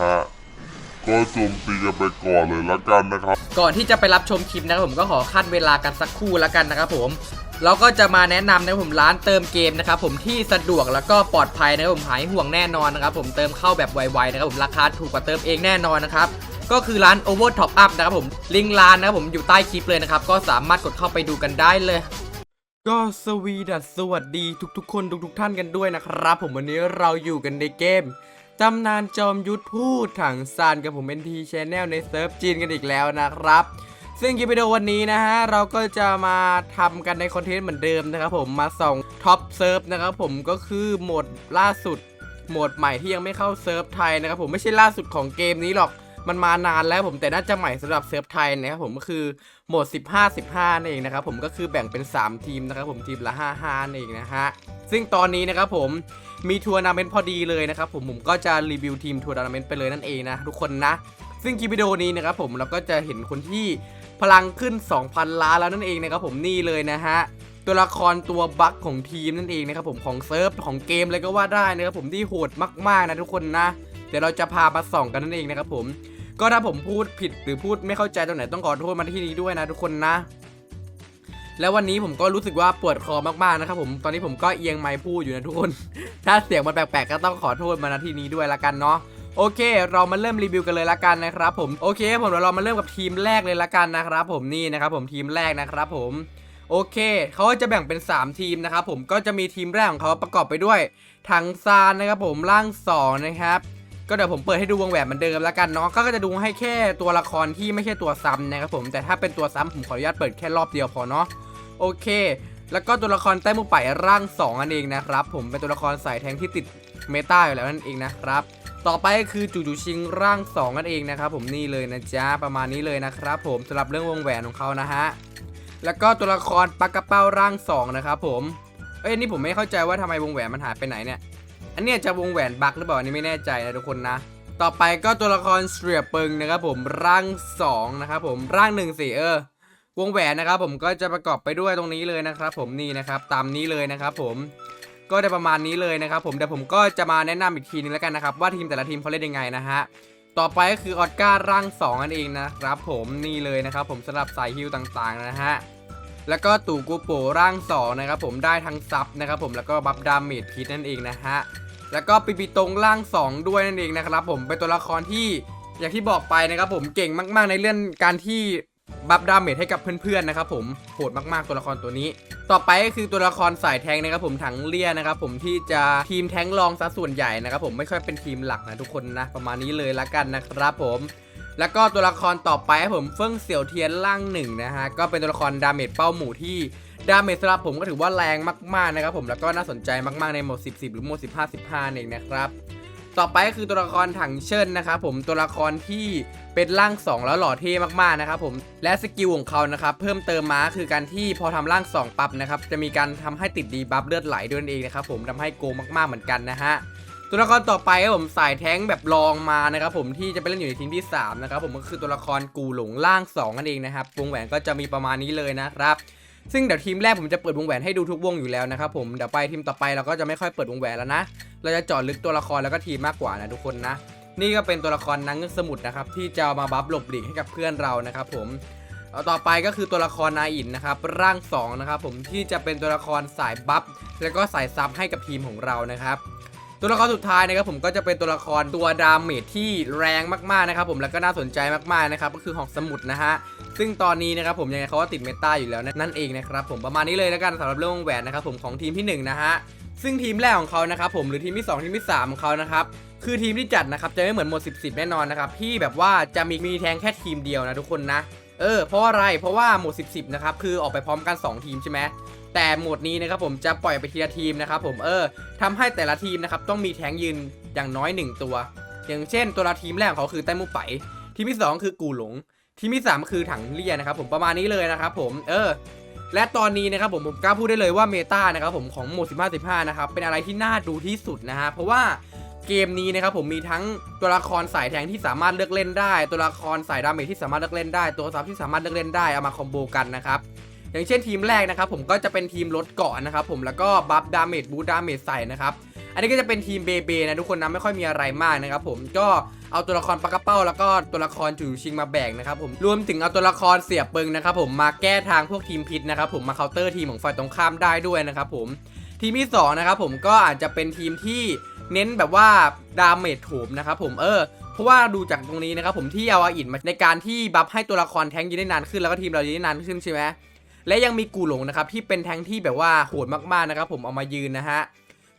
ฮะก็โจมตีกันไปก่อนเลยละกันนะครับ ก่อนที่จะไปรับชมคลิปนะครับผมก็ขอขั้นเวลากันสักครู่ล้วกันนะครับผมเราก็จะมาแนะนำนะครับผมร้านเติมเกมนะครับผมที่สะดวกแล้วก็ปลอดภัยนะครับผมหายห่วงแน่นอนนะครับผมเติมเข้าแบบไวๆนะครับผมราคาถูกกว่าเติมเองแน่นอนนะครับก็คือร้าน Over Top Up นะครับผมลิงก์ร้านนะครับผมอยู่ใต้คลิปเลยนะครับก็สามารถกดเข้าไปดูกันได้เลย ก็สวีดัสสวัสดีทุกๆ คนทุกๆ ท่านกันด้วยนะครับ ผมวันนี้เราอยู่กันในเกม ตำนานจอมยุทธพูดถังซานกับผมเป็นทีชแนลในเซิร์ฟจีนกันอีกแล้วนะครับ ซึ่งคลิปวิดีโอวันนี้นะฮะ เราก็จะมาทำกันในคอนเทนต์เหมือนเดิมนะครับผมมาส่องท็อปเซิร์ฟนะครับผมก็คือโหมดล่าสุด โหมดใหม่ที่ยังไม่เข้าเซิร์ฟไทยนะครับผมไม่ใช่ล่าสุดของเกมนี้หรอก มันมานานแล้วผมแต่น่าจะใหม่สำหรับเซิร์ฟไทยนะครับผมก็คือโหมด 15 15นั่นเองนะครับผมก็คือแบ่งเป็น 3 ทีมนะครับผมทีมละ 5 5นั่นเองนะฮะซึ่งตอนนี้นะครับผมมีทัวร์นาเมนต์พอดีเลยนะครับผมผมก็จะรีวิวทีมทัวร์นาเมนต์ไปเลยนั่นเองนะทุกคนนะ ซึ่งคลิปวิดีโอนี้นะครับผมเราก็จะเห็นคนที่พลังขึ้น 2,000 ล้านแล้วนั่นเองนะครับผมนี่เลยนะฮะตัวละครตัวบั๊กของทีมนั่นเองนะครับผมของเซิร์ฟของเกมเลยก็ว่าได้นะครับผมที่โหดมากๆนะทุกคนนะเดี๋ยวเราจะพามาส่องกันนั่นเองนะครับผม ก็ถ้าผมพูดผิดหรือพูดไม่เข้าใจตรงไหนต้องขอโทษมาที่นี้ด้วยนะทุกคนนะ แล้ววันนี้ผมก็รู้สึกว่าปวดคอมากๆนะครับผมตอนนี้ผมก็เอียงไมค์พูดอยู่นะทุกคน ถ้าเสียงมันแปลกๆก็ต้องขอโทษมาณที่นี้ด้วยละกันเนาะโอเค เรามาเริ่มรีวิวกันเลยละกันนะครับผมโอเคผมเดี๋ยวเรามาเริ่มกับทีมแรกเลยละกันนะครับผมนี่นะครับผมทีมแรกนะครับผมโอเค เขาจะแบ่งเป็น 3 ทีมนะครับผมก็จะมีทีมแรกของเขาประกอบไปด้วย ถังซานนะครับผมร่างสองนะครับ ก็เดี๋ยวผมเปิดให้ดูวงแหวนเหมือนเดิมแล้วกันเนาะก็จะดูให้แค่ตัวละครที่ไม่ใช่ตัวซ้ำนะครับผมแต่ถ้าเป็นตัวซ้ำผมขออนุญาตเปิดแค่รอบเดียวพอเนาะโอเค แล้วก็ตัวละครใต้มุไปร่าง2อันเองนะครับผมเป็นตัวละครสายแทงที่ติดเมตาอยู่แล้วนั่นเองนะครับต่อไปก็คือจูจูชิงร่าง2นั่นเองนะครับผมนี่เลยนะจ๊ะประมาณนี้เลยนะครับผมสำหรับเรื่องวงแหวนของเขานะฮะแล้วก็ตัวละครปากกระเป้าร่าง2นะครับผมเอ้ยนี่ผมไม่เข้าใจว่าทำไมวงแหวนมันหายไปไหนเนี่ย อันเนี้ยจะวงแหวนบักหรือเปล่าอันนี้ไม่แน่ใจนะทุกคนนะ ต่อไปก็ตัวละครเสียเปิงนะครับผมร่าง2นะครับผมร่างหนึ่งสี่เออวงแหวนนะครับผมก็จะประกอบไปด้วยตรงนี้เลยนะครับ ผมนี่นะครับตามนี้เลยนะครับ ผมก็ได้ประมาณนี้เลยนะครับ ผมเดี๋ยวผมก็จะมาแนะนำอีกทีนึงแล้วกันนะครับว่าทีมแต่ละทีมเขาเล่นยังไงนะฮะต่อไปก็คือออสการ์ร่าง2นั่นเองนะครับ ผมนี่เลยนะครับ ผมสำหรับสายฮิวต่างๆนะฮะแล้วก็ตู่กูโปร่าง2นะครับผมได้ทั้งซับนะครับผมแล้วก็บัฟดาเมจพิษนั่นเองนะฮะ แล้วก็ปีปีตรงล่าง 2 ด้วยนั่นเองนะครับผมเป็นตัวละครที่อย่างที่บอกไปนะครับผมเก่งมากๆในเรื่องการที่บัฟดาเมจให้กับเพื่อนๆนะครับผมโหดมากๆตัวละครตัวนี้ ต่อไปก็คือตัวละครสายแทงนะครับผมถังเลี่ยนะครับผมที่จะทีมแทงรองซะส่วนใหญ่นะครับผมไม่ค่อยเป็นทีมหลักนะทุกคนนะประมาณนี้เลยละกันนะครับผม แล้วก็ตัวละครต่อไปผมเฟิ่งเสี่ยวเทียนล่างหนึ่งนะฮะก็เป็นตัวละครดาเมจเป้าหมู่ที่ ดาเมจสำหรับผมก็ถือว่าแรงมากๆนะครับผมแล้วก็น่าสนใจมากๆในโหมด 10 10 หรือโหมด 15 15เองนะครับ ต่อไปก็คือตัวละครถังเชิญนะครับผมตัวละครที่เป็นร่าง 2 แล้วหล่อเท่มากๆนะครับผมและสกิลของเขานะครับเพิ่มเติมมาคือการที่พอทำร่าง 2 ปั๊บนะครับจะมีการทำให้ติดดีบัฟเลือดไหลด้วยนั่นเองนะครับผมทำให้โกงมากๆเหมือนกันนะฮะตัวละครต่อไปครับผมสายแท้งแบบรองมานะครับผมที่จะไปเล่นอยู่ในทีมที่3นะครับผมก็คือตัวละครกูหลงล่าง2นั่นเองนะครับวงแหวนก็จะมีประมาณนี้เลยนะครับ ซึ่งเดี๋ยวทีมแรกผมจะเปิดวงแหวนให้ดูทุกวงอยู่แล้วนะครับผมเดี๋ยวไปทีมต่อไปเราก็จะไม่ค่อยเปิดวงแหวนแล้วนะ เราจะเจาะลึกตัวละครแล้วก็ทีมมากกว่านะทุกคนนะ นี่ก็เป็นตัวละครนางเงือกสมุทรนะครับที่จะมาบัฟหลบหลีกให้กับเพื่อนเรานะครับผมต่อไปก็คือตัวละครนายอินนะครับร่างสองนะครับผมที่จะเป็นตัวละครสายบัฟแล้วก็สายซับให้กับทีมของเรานะครับตัวละครสุดท้ายนะครับผมก็จะเป็นตัวละครตัวดาเมจที่แรงมากๆนะครับผมแล้วก็น่าสนใจมากๆนะครับก็คือหอกสมุทรนะฮะ ซึ่งตอนนี้นะครับผมยังไงเขาก็ติดเมตาอยู่แล้วนั่นเองนะครับผมประมาณนี้เลยแล้วกันสำหรับเรื่องแหวนนะครับผมของทีมที่หนึ่งนะฮะซึ่งทีมแรกของเขานะครับผมหรือทีมที่สองทีมที่สามของเขานะครับคือทีมที่จัดนะครับจะไม่เหมือนหมด 10 10 แน่นอนนะครับที่แบบว่าจะมีมีแทงแค่ทีมเดียวนะทุกคนนะเออเพราะอะไรเพราะว่าหมด 10 10นะครับคือออกไปพร้อมกันสองทีมใช่ไหมแต่โหมดนี้นะครับผมจะปล่อยไปทีละทีมนะครับผมเออทำให้แต่ละทีมนะครับต้องมีแทงยืนอย่างน้อย 1 ตัว อย่างเช่น ตัวละทีมแรกของเขาคือแต้มุไปทีมที่ 2 คือกูหลง ทีมที่ 3 คือถังเลียนะครับผมประมาณนี้เลยนะครับผมเออและตอนนี้นะครับผมผมกล้าพูดได้เลยว่าเมตานะครับผมของโหมด 15 15 นะครับ เป็นอะไรที่น่าดูที่สุดนะฮะเพราะว่าเกมนี้นะครับผมมีทั้งตัวละครสายแทงที่สามารถเลือกเล่นได้ ตัวละครสายดาเมจที่สามารถเลือกเล่นได้ ตัวซับที่สามารถเลือกเล่นได้เอามาคอมโบกันนะครับอย่างเช่นทีมแรกนะครับผมก็จะเป็นทีมลดเกาะนะครับผมแล้วก็บัฟดาเมจบูดาเมจใส่นะครับอันนี้ก็จะเป็นทีมเบเบนะทุกคนนะไม่ค่อยมีอะไรมากนะครับผมก็ เอาตัวละครปากกระเป้าแล้วก็ตัวละครจูชิงมาแบกนะครับผมรวมถึงเอาตัวละครเสียเปิงนะครับผมมาแก้ทางพวกทีมพิษนะครับผมมาเคาน์เตอร์ทีมของฝ่ายตรงข้ามได้ด้วยนะครับผมทีมที่สองนะครับผมก็อาจจะเป็นทีมที่เน้นแบบว่าดาเมจโถมนะครับผมเออเพราะว่าดูจากตรงนี้นะครับผมที่เอาอาอินมาในการที่บัฟให้ตัวละครแทงยืนได้นานขึ้นแล้วก็ทีมเรายืนได้นานขึ้นใช่ไหมและยังมีกูหลงนะครับที่เป็นแทงที่แบบว่าโหดมากๆนะครับผมเอามายืนนะฮะ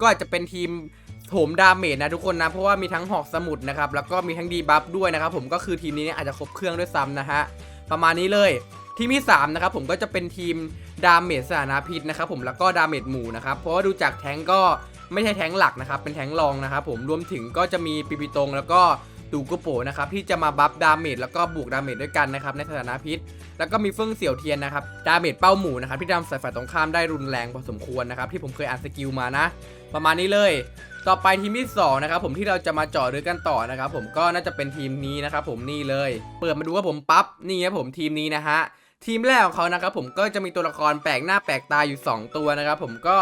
ก็อาจจะเป็นทีม โถมดาเมจนะทุกคนนะ เพราะว่ามีทั้งหอกสมุดนะครับ แล้วก็มีทั้งดีบัฟด้วยนะครับผมก็คือทีมนี้เนี่ยอาจจะครบเครื่องด้วยซ้ำนะฮะ ประมาณนี้เลยทีมที่สามนะครับผมก็จะเป็นทีมดาเมจสถานาพิษนะครับผมแล้วก็ดาเมจหมู่นะครับเพราะว่าดูจากแทงก็ไม่ใช่แทงหลักนะครับเป็นแทงรองนะครับผมรวมถึงก็จะมีปิปิตงแล้วก็ตูกุโปนะครับที่จะมาบัฟดาเมจแล้วก็บวกดาเมจด้วยกันนะครับในสถานะพิษ แล้วก็มีเฟื่องเสี่ยวเทียนนะครับดาเมจเป้าหมู่นะครับที่ทำใส่ฝ่ายตรงข้ามได้รุนแรงพอสมควรนะครับที่ผมเคยอ่านสกิลมานะ ประมาณนี้เลย ต่อไปทีมที่สองนะครับผมที่เราจะมาเจาะด้วยกันต่อนะครับผมก็น่าจะเป็นทีมนี้นะครับผมนี่เลย เปิดมาดูว่าผมปั๊บนี่ครับผมทีมนี้นะฮะทีมแรกของเขานะครับผมก็จะมีตัวละครแปลกหน้าแปลกตาอยู่ 2 ตัวนะครับผมก็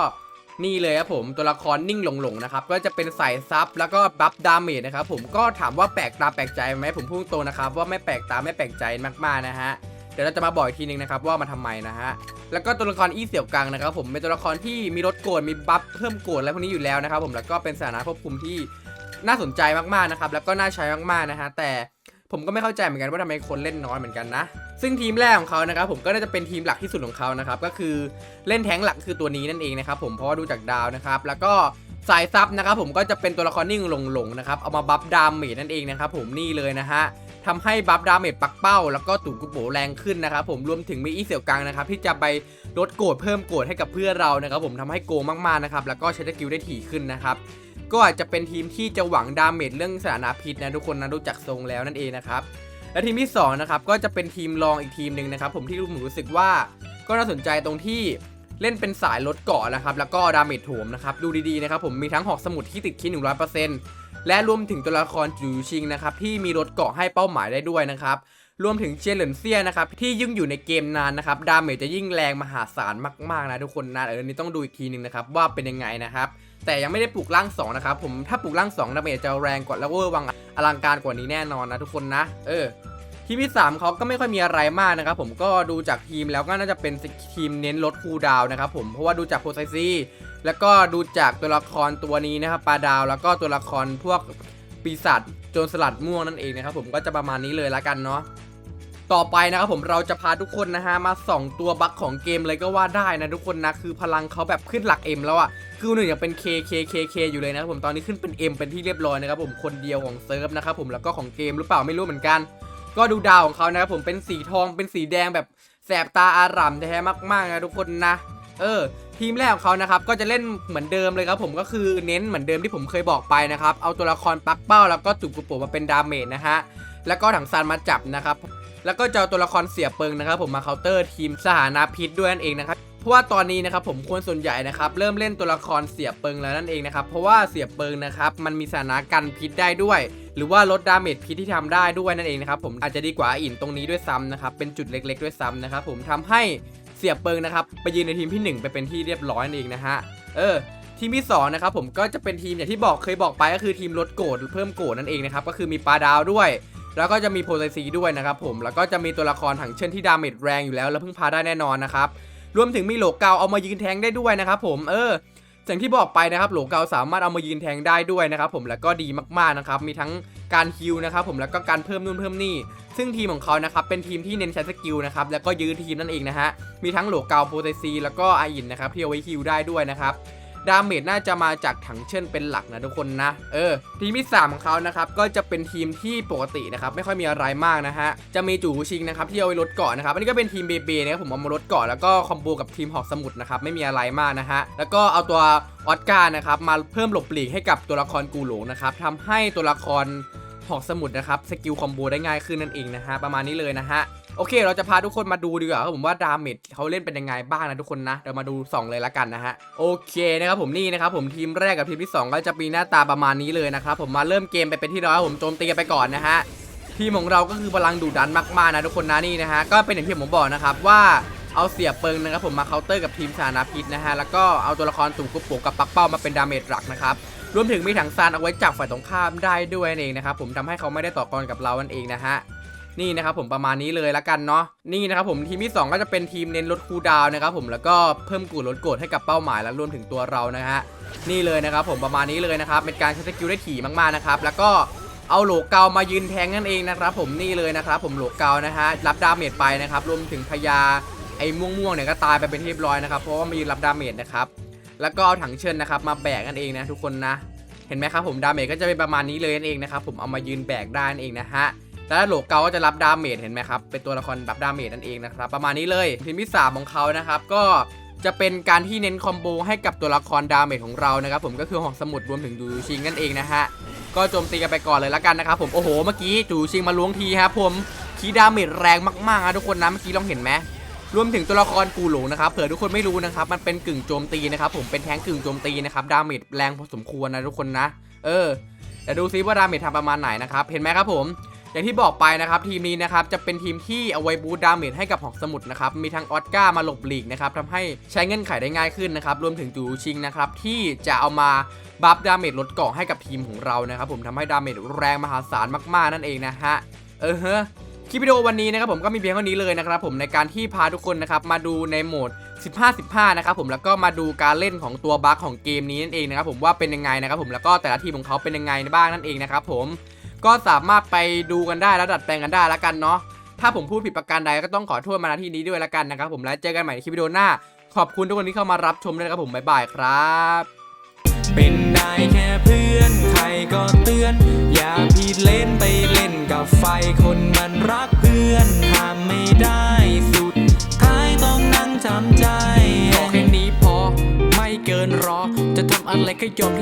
นี่เลยครับผมตัวละครนิ่งหลงๆนะครับก็จะเป็นสายซับแล้วก็บัฟดาเมจนะครับผมก็ถามว่าแปลกตาแปลกใจไหมผมพูดตรงนะครับว่าไม่แปลกตาไม่แปลกใจมากๆนะฮะ ดี๋ยวเราจะมาบอกอีกทีนึงนะครับว่ามาทำไมนะฮะแล้วก็ตัวละครอี้เสี่ยวกังนะครับผมเป็นตัวละครที่มีรถโกรธมีบัฟเพิ่มโกรธอะไรพวกนี้อยู่แล้วนะครับผมแล้วก็เป็นสถานะควบคุมที่น่าสนใจมากๆนะครับแล้วก็น่าใช้มากๆนะฮะแต่ผมก็ไม่เข้าใจเหมือนกันว่าทำไมคนเล่นน้อยเหมือนกันนะ ซึ่งทีมแรกของเขานะครับผมก็น่าจะเป็นทีมหลักที่สุดของเขานะครับก็คือเล่นแท้งหลักคือตัวนี้นั่นเองนะครับผมเพราะว่าดูจากดาวนะครับแล้วก็สายซับนะครับผมก็จะเป็นตัวละครนิ่งหลงๆนะครับเอามาบัฟดาเมจนั่นเองนะครับผมนี่เลยนะฮะ ทำให้บัฟดาเมจปักเป้า แล้วก็ตู่กุโบแรงขึ้นนะครับผมรวมถึงมีอีเสี่ยวกังนะครับที่จะไปลดโกรธเพิ่มโกรธให้กับเพื่อนเรานะครับผมทำให้โกงมากๆนะครับแล้วก็ใช้สกิลได้ถี่ขึ้นนะครับก็อาจจะเป็นทีมที่จะหวังดาเมจเรื่องสถานะพิษนะทุกคนนะดูจากทรงแล้วนั่นเองนะครับและทีมที่2นะครับก็จะเป็นทีมรองอีกทีมหนึ่งนะครับผมที่ผมรู้สึกว่าก็น่าสนใจตรงที่เล่นเป็นสายลดเกาะนะครับแล้วก็ดาเมจโถมนะครับดูดีๆนะครับผมมีทั้งหอกสมุดที่ติดคิด100% และรวมถึงตัวละครจูชิงนะครับที่มีลดเกาะให้เป้าหมายได้ด้วยนะครับรวมถึงเจยเหลินเซียนะครับที่ยิ่งอยู่ในเกมนานนะครับดาเมจจะยิ่งแรงมหาศาลมากๆนะทุกคนนะเออนนี้ต้องดูอีกทีหนึ่งนะครับว่าเป็นยังไงนะครับแต่ยังไม่ได้ปลูกร่าง2นะครับผมถ้าปลูกร่าง2ดาเมจจะแรงกว่าแล้วเวอร์วังอลังการกว่านี้แน่นอนนะทุกคนนะ เออทีมที่3เขาก็ไม่ค่อยมีอะไรมากนะครับผมก็ดูจากทีมแล้วก็น่าจะเป็นทีมเน้นลดคูดาวนะครับผมเพราะว่าดูจากโพไซซี แล้วก็ดูจากตัวละครตัวนี้นะครับปลาดาวแล้วก็ตัวละครพวกปีศาจโจรสลัดม่วงนั่นเองนะครับผมก็จะประมาณนี้เลยละกันเนาะต่อไปนะครับผมเราจะพาทุกคนนะฮะมาส่องตัวบั๊กของเกมเลยก็ว่าได้นะทุกคนนะคือพลังเขาแบบขึ้นหลัก M แล้วอะคือหนึ่งยังเป็น K K K K อยู่เลยนะครับผมตอนนี้ขึ้นเป็น M เป็นที่เรียบร้อยนะครับผมคนเดียวของเซิร์ฟนะครับผมแล้วก็ของเกมหรือเปล่าไม่รู้เหมือนกัน ก็ดูดาวของเขานะครับผมเป็นสีทองเป็นสีแดงแบบแสบตาอาร่ำแท้มากๆนะทุกคนนะ เออ ทีมแรกของเขานะครับก็จะเล่นเหมือนเดิมเลยครับผมก็คือเน้นเหมือนเดิมที่ผมเคยบอกไปนะครับเอาตัวละครปักเป้าแล้วก็จุกกุโปมาเป็นดาเมจนะฮะแล้วก็ถังซานมาจับนะครับแล้วก็จะเอาตัวละครเสียเปิงนะครับ ผมมาเคาน์เตอร์ทีมสหานาพิษด้วยนั่นเองนะครับเพราะว่าตอนนี้นะครับผมควรส่วนใหญ่นะครับเริ่มเล่นตัวละครเสียเปิงแล้วนั่นเองนะครับเพราะว่าเสียเปิงนะครับมันมีสถานะกันพิษได้ด้วย หรือว่าลดดาเมจพิษที่ทำได้ด้วยนั่นเองนะครับผมอาจจะดีกว่าอินตรงนี้ด้วยซ้ำนะครับเป็นจุดเล็ก ๆ ด้วยซ้ำนะครับผมทำให้ เสียเปิงนะครับไปยืนในทีมที่ 1 ไปเป็นที่เรียบร้อยนั่นเองนะฮะเออทีมที่2นะครับผมก็จะเป็นทีมอย่างที่บอกเคยบอกไปก็คือทีมลดโกรธเพิ่มโกรธนั่นเองนะครับก็คือมีปลาดาวด้วย แล้วก็จะมีโพไซซีด้วยนะครับผมแล้วก็จะมีตัวละครถังเช่นที่ดาเมจแรงอยู่แล้ว แล้วเพิ่งพาได้แน่นอนนะครับรวมถึงมีโหลกเกาเอามายืนแทงได้ด้วยนะครับผมเออ อย่างที่บอกไปนะครับ หลเกาสามารถเอามายืนแทงได้ด้วยนะครับผมแล้วก็ดีมากๆนะครับมีทั้งการฮิลนะครับผมแล้วก็การเพิ่มนู่นเพิ่มนี่ ซึ่งทีมของเขานะครับเป็นทีมที่เน้นใช้สกิลนะครับแล้วก็ยื้อทีมนั่นเองนะฮะมีทั้งหลวเกาโพไซซีแล้วก็ไออินนะครับที่เอาไว้ฮิลได้ด้วยนะครับ ดาเมจน่าจะมาจากถังเช่นเป็นหลักนะทุกคนนะ เออ ทีมที่ 3 ของเขานะครับก็จะเป็นทีมที่ปกตินะครับไม่ค่อยมีอะไรมากนะฮะ จะมีจู่ชิงนะครับที่เอาไว้ลดเกาะนะครับอันนี้ก็เป็นทีมเบเบนะครับผมเอามาลดเกาะแล้วก็คอมโบกับทีมหอกสมุดนะครับไม่มีอะไรมากนะฮะแล้วก็เอาตัวออสการ์นะครับมาเพิ่มหลบหลีกให้กับตัวละครกูหลงนะครับทำให้ตัวละคร หอกสมุทรนะครับสกิลคอมโบได้ง่ายขึ้นนั่นเองนะฮะประมาณนี้เลยนะฮะโอเค เราจะพาทุกคนมาดูดีกว่าครับผมว่าดาเมจเขาเล่นเป็นยังไงบ้างนะทุกคนนะเดี๋ยวมาดู 2 เลยละกันนะฮะโอเคนะครับผมนี่นะครับผมทีมแรกกับทีมที่ 2 ก็จะมีหน้าตาประมาณนี้เลยนะครับผมมาเริ่มเกมไปเป็นที่ร้อยผมโจมตีไปก่อนนะฮะทีมของเราก็คือพลังดุดันมากๆนะทุกคนนะนี่นะฮะก็เป็นอย่างที่ผมบอกนะครับว่าเอาเสียบเปิงนะครับผมมาเคาน์เตอร์กับทีมชานาพิษนะฮะแล้วก็เอาตัวละครตุ่มกุ๊บโปกับปักเป้ามาเป็นดาเมจหลักนะครับ รวมถึงมีถังซานเอาไว้จับฝ่ายตรงข้ามได้ด้วยนั่นเองนะครับผมทำให้เขาไม่ได้ต่อกรกับเรานั่นเองนะฮะนี่นะครับผมประมาณนี้เลยละกันเนาะนี่นะครับผมทีมที่ 2 ก็จะเป็นทีมเน้นลดคูดาวน์นะครับผมแล้วก็เพิ่มกูดลดโกรธให้กับเป้าหมายและรวมถึงตัวเรานะฮะนี่เลยนะครับผมประมาณนี้เลยนะครับเป็นการใช้สกิลได้ถี่มากๆนะครับแล้วก็เอาโหลเกามายืนแทงนั่นเองนะครับผมนี่เลยนะครับผมโหลเกานะฮะรับดาเมจไปนะครับรวมถึงพญาไอ้ม่วงๆเนี่ยก็ตายไปเป็นที่เรียบร้อยนะครับเพราะว่ามายืนรับดาเมจนะครับ แล้วก็เอาถังเชิญนะครับมาแบกนั่นเองนะทุกคนนะ เห็นไหมครับผมดาเมจก็จะเป็นประมาณนี้เลยนั่นเองนะครับผมเอามายืนแบกได้นั่นเองนะฮะแล้วโหลเกาก็จะรับดาเมจเห็นไหมครับเป็นตัวละครรับดาเมจนั่นเองนะครับประมาณนี้เลยทีมที่3ของเขานะครับก็จะเป็นการที่เน้นคอมโบให้กับตัวละครดาเมจของเรานะครับผมก็คือหอกสมุดรวมถึงดูชิงนั่นเองนะฮะก็โจมตีกันไปก่อนเลยละกันนะครับผมโอ้โหเมื่อกี้จูชิงมาล้วงทีครับผมคีดาเมจแรงมากๆนะทุกคนนะเมื่อกี้ลองเห็นไหม รวมถึงตัวละครกูหลงนะครับเผื่อทุกคนไม่รู้นะครับ มันเป็นกึ่งโจมตีนะครับ ผมเป็นแทงกึ่งโจมตีนะครับ ดาเมจแรงพอสมควรนะทุกคนนะ เออเดี๋ยวดูซิว่าดาเมจทำประมาณไหนนะครับ เห็นไหมครับผม อย่างที่บอกไปนะครับทีมนี้นะครับจะเป็นทีมที่เอาไว้บูตดาเมจให้กับหอกสมุดนะครับ มีทั้งออสการ์มาหลบหลีกนะครับทำให้ใช้เงื่อนไขได้ง่ายขึ้นนะครับ รวมถึงจูชิงนะครับที่จะเอามาบัฟดาเมจลดเกาะให้กับทีมของเรานะครับ ผมทำให้ดาเมจแรงมหาศาลมากๆนั่นเองนะฮะ เออเฮ้ คลิปวิดีโอวันนี้นะครับผมก็มีเพียงเท่านี้เลยนะครับผมในการที่พาทุกคนนะครับมาดูในโหมด 15-15 นะครับผมแล้วก็มาดูการเล่นของตัวบัคของเกมนี้นั่นเองนะครับผมว่าเป็นยังไงนะครับผมแล้วก็แต่ละทีมของเขาเป็นยังไงบ้างนั่นเองนะครับผมก็สามารถไปดูกันได้แล้วดัดแปลงกันได้แล้วกันเนาะถ้าผมพูดผิดประการใดก็ต้องขอโทษมาณที่นี้ด้วยแล้วกันนะครับผมแล้วเจอกันใหม่ในคลิปวิดีโอหน้า ขอบคุณทุกคนที่เข้ามารับชมด้วยนะครับผมบ๊ายบายครับ เป็นได้แค่เพื่อนใครก็เตือน อย่าผิดเล่นไปเล่น กับไฟคนมันรักเพื่อนห้ามไม่ได้สุดท้ายต้องนั่งจำใจ พอแค่นี้พอไม่เกินรอ จะทำอะไรก็ยอม